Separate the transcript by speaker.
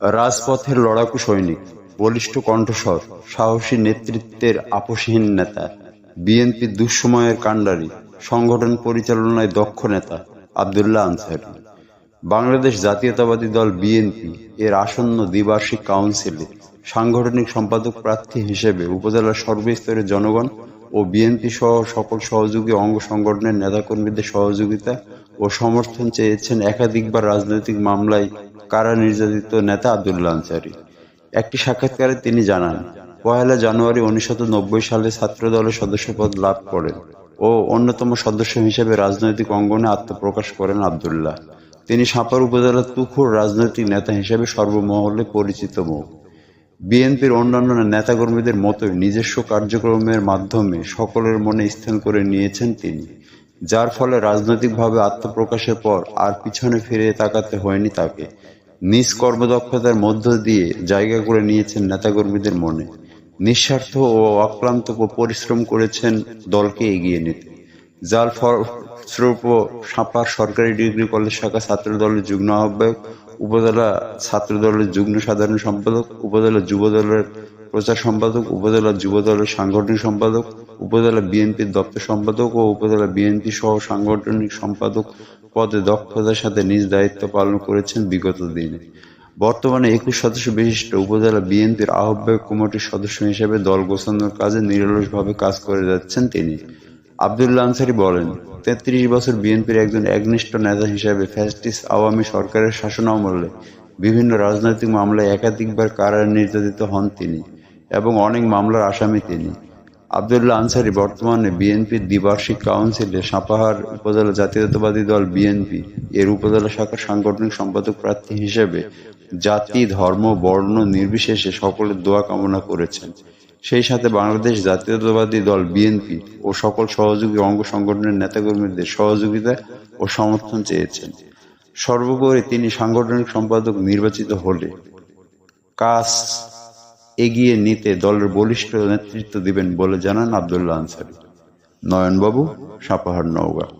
Speaker 1: রাজপথের লড়াকু সৈনিক, বলিষ্ঠ কণ্ঠস্বর, সাহসী নেতৃত্বের আপসহীন নেতা, বিএনপি দুঃসময়ের কাণ্ডারি, সংগঠন পরিচালনায় দক্ষ নেতা আবদুল্লাহ আনসারী। বাংলাদেশ জাতীয়তাবাদী দল বিএনপি এর আসন্ন দ্বিবার্ষিক কাউন্সিলে সাংগঠনিক সম্পাদক প্রার্থী হিসেবে উপজেলার সর্বস্তরের জনগণ ও বিএনপি সহ সকল সহযোগী অঙ্গ সংগঠনের নেতাকর্মীদের সহযোগিতা ও সমর্থন চেয়েছেন একাধিকবার রাজনৈতিক মামলায় কারা নির্যাতিত নেতা আবদুল্লাহ আনসারী। একটি সাক্ষাৎকারে তিনি জানান, পয়লা জানুয়ারি উনিশশো নব্বই সালে ছাত্র দলের সদস্যপদ লাভ করেন ও অন্যতম সদস্য হিসেবে রাজনৈতিক অঙ্গনে আত্মপ্রকাশ করেন আবদুল্লাহ। তিনি সাপার উপজেলার তুখোর রাজনৈতিক নেতা হিসেবে সর্বমহলে পরিচিত মুখ। বিএনপির অন্যান্য নেতাকর্মীদের মতোই নিজস্ব কার্যক্রমের মাধ্যমে সকলের মনে স্থান করে নিয়েছেন তিনি, যার ফলে রাজনৈতিকভাবে আত্মপ্রকাশের পর আর পিছনে ফিরে তাকাতে হয়নি তাকে। নিজ কর্মদক্ষতার মধ্য দিয়ে জায়গা করে নিয়েছেন নেতাকর্মীদের মনে। নিঃস্বার্থ ও অক্লান্ত পরিশ্রম করেছেন দলকে এগিয়ে নিতে। যার ফলস্বরূপ সাপার সরকারি ডিগ্রি কলেজ শাখা ছাত্রদলের যুগ্ম আহ্বায়ক, উপজেলা ছাত্রদলের যুগ্ম সাধারণ সম্পাদক, উপজেলা যুব দলের প্রচার সম্পাদক উপজেলা যুব দলের সাংগঠনিক সম্পাদক, উপজেলা বিএনপির দপ্তর সম্পাদক ও উপজেলা বিএনপি সহ সাংগঠনিক সম্পাদক পদে দক্ষতার সাথে নিজ দায়িত্ব পালন করেছেন বিগত দিনে। বর্তমানে একুশ সদস্য বিশিষ্ট উপজেলা বিএনপির আহ্বায়ক কমিটির সদস্য হিসেবে দল গোছানোর কাজে নিরলসভাবে কাজ করে যাচ্ছেন তিনি। আবদুল্লা আনসারি বলেন, তেত্রিশ বছর বিএনপির একজন একনিষ্ঠ নেতা হিসেবে ফ্যাসিস্ট আওয়ামী সরকারের শাসনামলে বিভিন্ন রাজনৈতিক মামলায় একাধিকবার কারার নির্যাতিত হন তিনি। এবং অনেক মামলার আসামি তিনি। আবদুল্লাহ আনসারি বর্তমানে বিএনপির দ্বিবার্ষিক কাউন্সিলে সাপাহার উপজেলা জাতীয়তাবাদী দল বিএনপি এর উপজেলা শাখার সাংগঠনিক সম্পাদক প্রার্থী হিসেবে জাতি, ধর্ম, বর্ণ নির্বিশেষে সকলের দোয়া কামনা করেছেন। সেই সাথে বাংলাদেশ জাতীয়তাবাদী দল বিএনপি ও সকল সহযোগী অঙ্গ সংগঠনের নেতাকর্মীদের সহযোগিতা ও সমর্থন চেয়েছেন। সর্বোপরি তিনি সাংগঠনিক সম্পাদক নির্বাচিত হলে কাজ এগিয়ে নিতে দলের বলিষ্ঠ নেতৃত্ব দিবেন বলে জানান আবদুল্লাহ আনসারি। নয়নবাবু সাপাহার নওগাঁ।